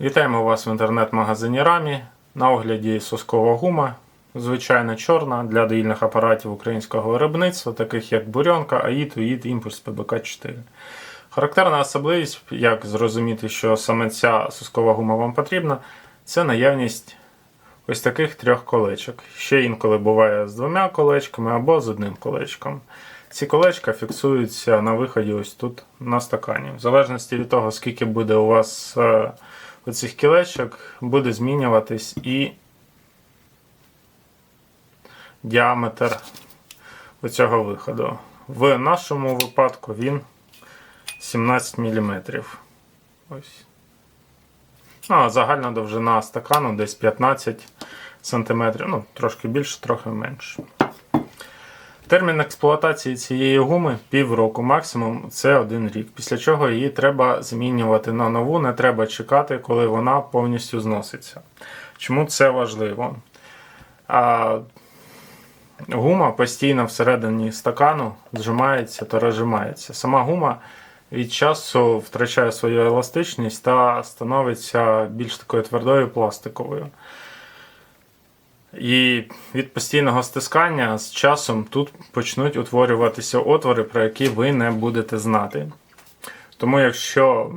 Вітаємо вас в інтернет-магазині Рамі. На огляді соскова гума, звичайно чорна для доїльних апаратів українського виробництва, таких як Бурьонка, АІД, УІД, Імпульс, ПБК-4. Характерна особливість, як зрозуміти, що саме ця соскова гума вам потрібна, це наявність ось таких трьох колечок. Ще інколи буває з двома колечками або з одним колечком. Ці колечка фіксуються на виході ось тут на стакані. В залежності від того, скільки буде у вас е, оцих кілечок, буде змінюватись і діаметр оцього виходу. В нашому випадку він 17 мм. Ось. Ну, а загальна довжина стакану десь 15 см. Ну, трошки більше, трохи менше. Термін експлуатації цієї гуми півроку максимум це один рік. Після чого її треба змінювати на нову, не треба чекати, коли вона повністю зноситься. Чому це важливо? А, Гума постійно всередині стакану зжимається та розжимається. Сама гума від часу втрачає свою еластичність та становиться більш такою твердою пластиковою. І від постійного стискання з часом тут почнуть утворюватися отвори, про які ви не будете знати. Тому, якщо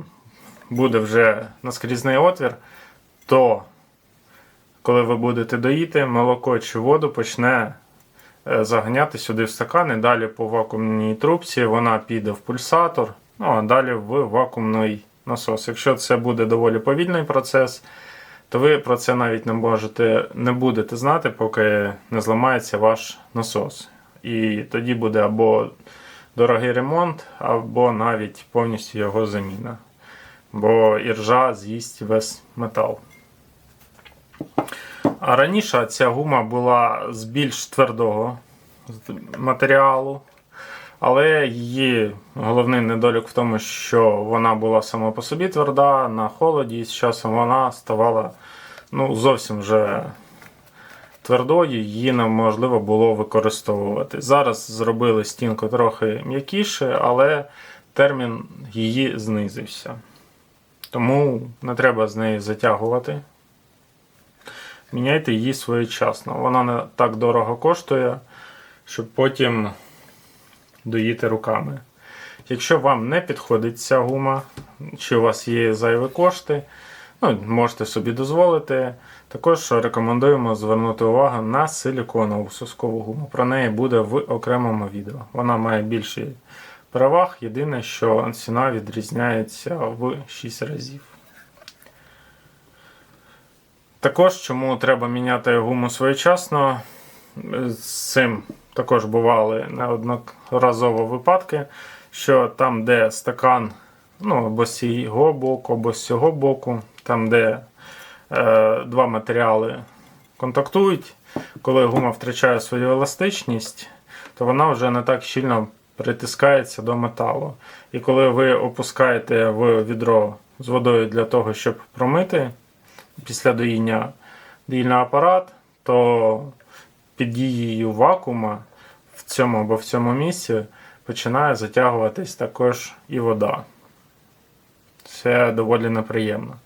буде вже наскрізний отвір, то коли ви будете доїти, молоко чи воду почне е, заганяти сюди в стакан і далі по вакуумній трубці вона піде в пульсатор, ну а далі в вакуумний насос. Якщо це буде доволі повільний процес, то ви про це навіть не можете, не будете знати, поки не зламається ваш насос. І тоді буде або дорогий ремонт, або навіть повністю його заміна. Бо іржа з'їсть весь метал. А раніше ця гума була з більш твердого матеріалу, але її головний недолік в тому, що вона була сама по собі тверда, на холоді, і з часом вона ставала ну, зовсім вже твердою, її неможливо було використовувати. Зараз зробили стінку трохи м'якіше, але термін її знизився. Тому не треба з нею затягувати. Міняйте її своєчасно. Вона не так дорого коштує, щоб потім доїти руками. Якщо вам не підходить ця гума, чи у вас є зайві кошти, ну, можете собі дозволити. Також рекомендуємо звернути увагу на силіконову соскову гуму. Про неї буде в окремому відео. Вона має більше переваг, єдине, що ціна відрізняється в 6 разів. Також, чому треба міняти гуму своєчасно, з цим також бували неодноразово випадки, що там, де стакан ну, або з цього боку, або з цього боку, там, де е, два матеріали контактують, коли гума втрачає свою еластичність, то вона вже не так щільно притискається до металу. І коли ви опускаєте в відро з водою для того, щоб промити після доїння доїльний апарат, то під дією вакуума в цьому або в цьому місці починає затягуватись також і вода. Це доволі неприємно.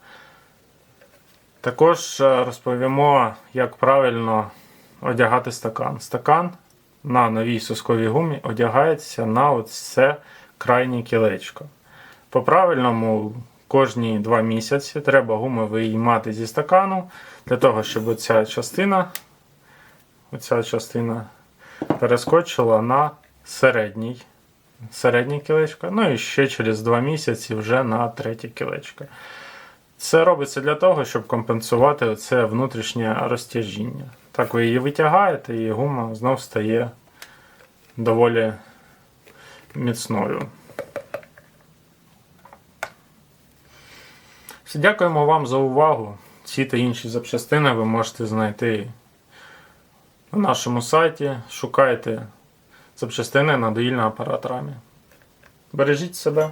Також е, розповімо, як правильно одягати стакан. Стакан на новій сосковій гумі одягається на оце крайнє кілечко. По правильному, кожні 2 місяці треба гуми виймати зі стакану, для того, щоб оця частина, оця частина перескочила на середній середнє кілечко, ну і ще через 2 місяці вже на третє кілечко. Це робиться для того, щоб компенсувати це внутрішнє розтяжіння. Так ви її витягаєте, і гума знов стає доволі міцною. Дякуємо вам за увагу. Ці та інші запчастини ви можете знайти на нашому сайті. Шукайте запчастини на доїльний апарат рамі. Бережіть себе.